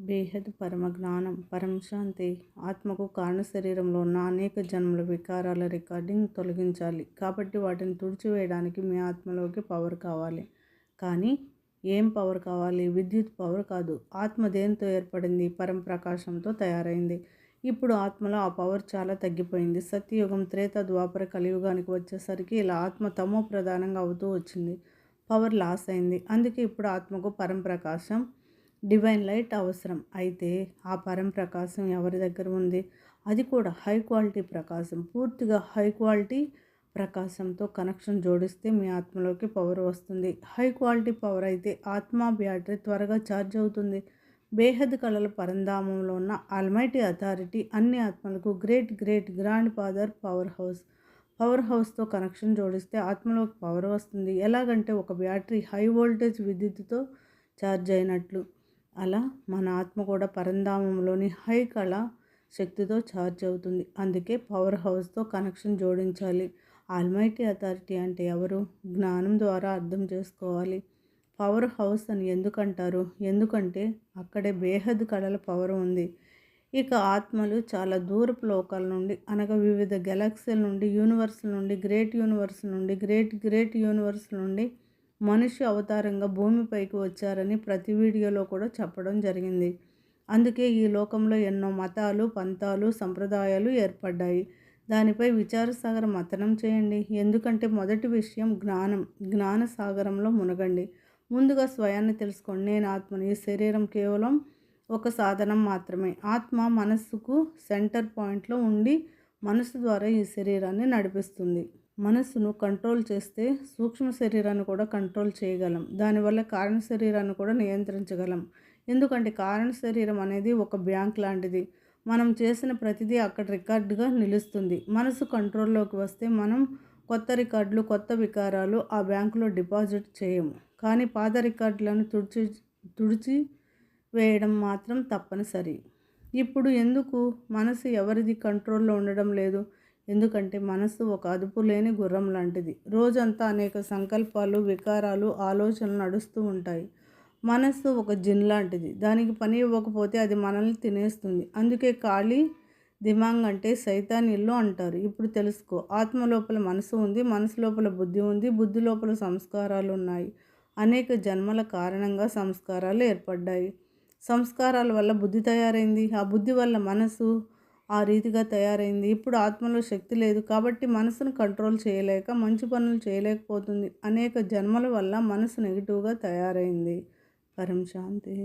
బేహద్ పరమ జ్ఞానం పరమ ఆత్మకు కారణ శరీరంలో ఉన్న అనేక జన్మల వికారాల రికార్డింగ్ తొలగించాలి. కాబట్టి వాటిని తుడిచివేయడానికి మీ ఆత్మలోకి పవర్ కావాలి. కానీ ఏం పవర్ కావాలి? విద్యుత్ పవర్ కాదు. ఆత్మ దేనితో ఏర్పడింది? పరమప్రకాశంతో తయారైంది. ఇప్పుడు ఆత్మలో ఆ పవర్ చాలా తగ్గిపోయింది. సత్యయుగం త్రేత ద్వాపర కలియుగానికి వచ్చేసరికి ఇలా ఆత్మ తమో ప్రధానంగా అవుతూ వచ్చింది. పవర్ లాస్ అయింది. అందుకే ఇప్పుడు ఆత్మకు పరంప్రకాశం డివైన్ లైట్ అవసరం. అయితే ఆ పరం ప్రకాశం ఎవరి దగ్గర ఉంది? అది కూడా హై క్వాలిటీ ప్రకాశం. పూర్తిగా హై క్వాలిటీ ప్రకాశంతో కనెక్షన్ జోడిస్తే మీ ఆత్మలోకి పవర్ వస్తుంది. హై క్వాలిటీ పవర్ అయితే ఆత్మ బ్యాటరీ త్వరగా ఛార్జ్ అవుతుంది. బేహద్ కళల పరంధామంలో ఉన్న అల్మైటీ అథారిటీ అన్ని ఆత్మలకు great great grandfather powerhouse. Power హౌస్తో connection జోడిస్తే ఆత్మలోకి పవర్ వస్తుంది. ఎలాగంటే ఒక బ్యాటరీ హై వోల్టేజ్ విద్యుత్తుతో ఛార్జ్ అయినట్లు. అలా మన ఆత్మ కూడా పరంధామంలోని హై కళ శక్తితో ఛార్జ్ అవుతుంది. అందుకే పవర్ హౌస్తో కనెక్షన్ జోడించాలి. ఆల్మైటీ అథారిటీ అంటే ఎవరు? జ్ఞానం ద్వారా అర్థం చేసుకోవాలి. పవర్ హౌస్ అని ఎందుకంటారు? ఎందుకంటే అక్కడే బేహద్ కళల పవర్ ఉంది. ఇక ఆత్మలు చాలా దూరపు లోకాల నుండి అనగా వివిధ గెలాక్సీల నుండి యూనివర్స్ నుండి గ్రేట్ యూనివర్స్ నుండి గ్రేట్ గ్రేట్ యూనివర్స్ నుండి మనిషి అవతారంగా భూమిపైకి వచ్చారని ప్రతి వీడియోలో కూడా చెప్పడం జరిగింది. అందుకే ఈ లోకంలో ఎన్నో మతాలు పంతాలు సంప్రదాయాలు ఏర్పడ్డాయి. దానిపై విచారసాగర మతనం చేయండి. ఎందుకంటే మొదటి విషయం జ్ఞానం జ్ఞాన సాగరంలో మునగండి. ముందుగా స్వయాన్ని తెలుసుకోండి. నేను ఆత్మని ఈ శరీరం కేవలం ఒక సాధనం మాత్రమే. ఆత్మ మనస్సుకు సెంటర్ పాయింట్లో ఉండి మనసు ద్వారా ఈ శరీరాన్ని నడిపిస్తుంది. మనస్సును కంట్రోల్ చేస్తే సూక్ష్మ శరీరాన్ని కూడా కంట్రోల్ చేయగలం. దానివల్ల కారణ శరీరాన్ని కూడా నియంత్రించగలం. ఎందుకంటే కారణ శరీరం అనేది ఒక బ్యాంక్ లాంటిది. మనం చేసిన ప్రతిదీ అక్కడ రికార్డుగా నిలుస్తుంది. మనసు కంట్రోల్లోకి వస్తే మనం కొత్త రికార్డులు కొత్త వికారాలు ఆ బ్యాంకులో డిపాజిట్ చేయము. కానీ పాత రికార్డులను తుడిచి తుడిచి వేయడం మాత్రం తప్పనిసరి. ఇప్పుడు ఎందుకు? మనసు ఎవరిది కంట్రోల్లో ఉండడం లేదు. ఎందుకంటే మనసు ఒక అదుపు లేని గుర్రం లాంటిది. రోజంతా అనేక సంకల్పాలు వికారాలు ఆలోచనలు నడుస్తూ ఉంటాయి. మనస్సు ఒక జిన్ లాంటిది. దానికి పని ఇవ్వకపోతే అది మనల్ని తినేస్తుంది. అందుకే ఖాళీ దిమాంగ్ అంటే సైతానిల్లు అంటారు. ఇప్పుడు తెలుసుకో ఆత్మ లోపల మనసు ఉంది మనసు లోపల బుద్ధి ఉంది బుద్ధి లోపల సంస్కారాలు ఉన్నాయి. అనేక జన్మల కారణంగా సంస్కారాలు ఏర్పడ్డాయి. సంస్కారాల వల్ల బుద్ధి తయారైంది. ఆ బుద్ధి వల్ల మనసు ఆ రీతిగా తయారైంది. ఇప్పుడు ఆత్మలో శక్తి లేదు కాబట్టి మనసును కంట్రోల్ చేయలేక మంచి పనులు చేయలేకపోతుంది అనేక జన్మల వల్ల మనసు నెగిటివ్గా తయారైంది. పరం శాంతి.